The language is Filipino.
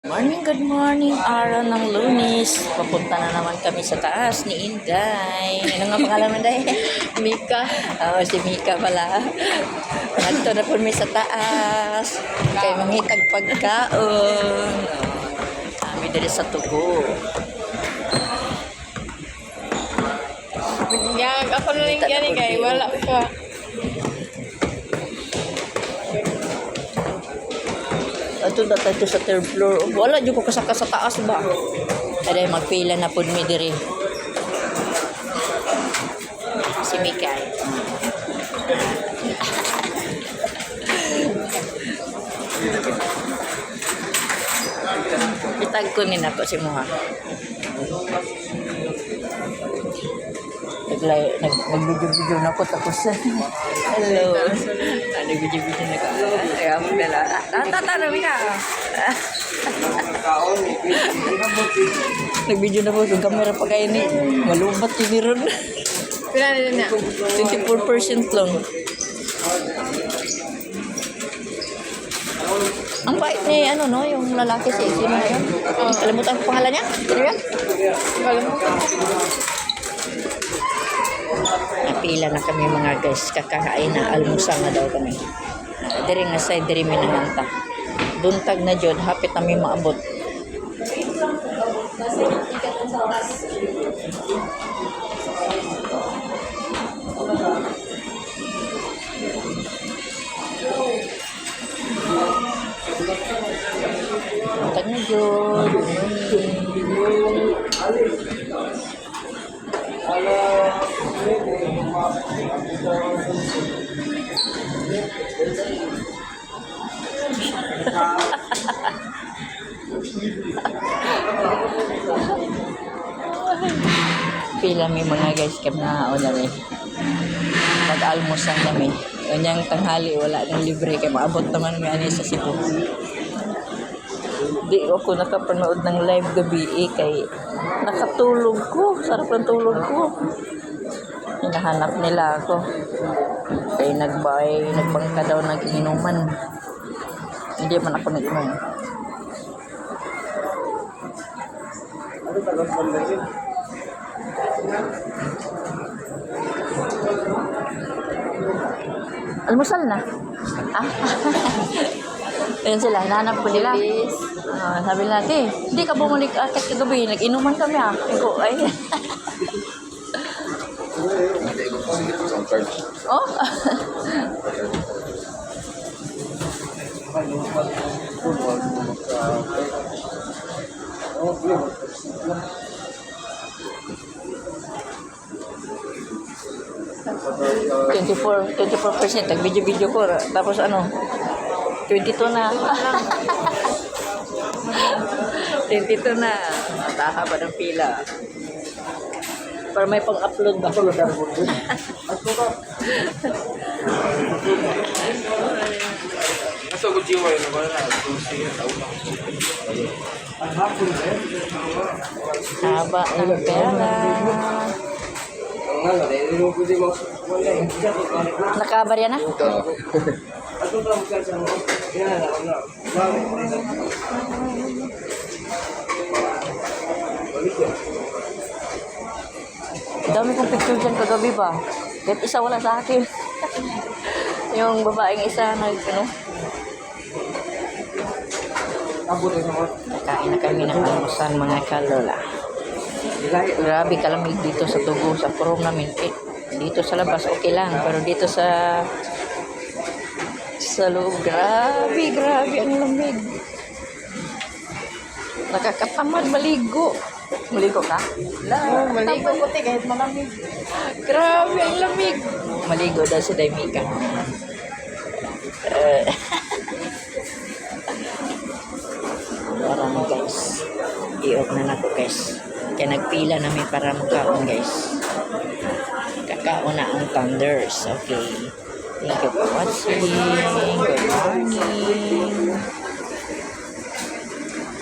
Morning, good morning. Araw ng lunis. Papunta na naman kami sa taas ni Inday. Ano nga pangalan mo, Inday? Mika. Oo, si Mika pala. Nagto na po mi sa taas. Kay mangitag pagkaon. Kami dali sa tugo. Yang ako na lang yan eh, kay wala pa. Ato na tayo sa third floor. Wala, di ko kasaka sa taas ba? Kaya magpila na po mi diri. Si Mika. Itag ko ni nako si Muha. Naglay, nag, nag-video-video na ko tapos. Hello. Nag-video-video na ko. Ay, amo na lang. Ah, tata, rami ka. Nag-video na po. Yung camera pa kayo ni. Malubat yung meron. Pila na na. 24% lang. Ang bait ni ano no, yung lalaki si sino na yun? Kalimutan ko pangalan niya? Sino yan? Mo. Napila na kami mga guys. Kakakain na almusal na daw kami. Diri nga side, diri mi nanganta. Duntag na jud, hapit na mi maabot. Duntag na jud. Pila mi mga guys kami na una mi. Pag-almusal kami. Unyang tanghali wala nang libre kay maabot naman mi ani sa Cebu. Di ako nakapanood ng live gabi eh, kay nakatulog ko. Sarap ng tulog ko. Hinahanap nila ako. Kay nagbay, nagbangka daw ng inuman. Hindi man ako nag-inom. Almusal na. Ah. Ayun sila, hinahanap ko nila. Ah, sabi "Te, hindi ka bumalik akat kagabi. Nag-inuman kami ah. Sabi ay. oh. Twenty-four, twenty-four percent. Nag-video-video ko. Tapos ano, 22 na. 22 na. Taha pa ng pila. Para may pang-upload ba? Nasa ko jiwa yun, wala na. Susi, tao na. Haba ng pera. Nakabarya na? Dami kong picture dyan kagabi ba? Kahit isa wala sa akin. yung babaeng isa nag, ano, Nakain na kami ng almusal mga kalola. Grabe kalamig dito sa Tugo, sa prom namin. Eh, dito sa labas okay lang, pero dito sa sa loob, grabe, grabe ang lamig. Nakakatamad maligo. Maligo ka? Oh, maligo ko te kahit malamig. Grabe ang lamig. Maligo daw si Daimika. Eh. para mo guys. I-off na nako guys. Kaya nagpila namin para magkaon guys. Kakaon na ang thunders. Okay. Thank you for watching. Good morning.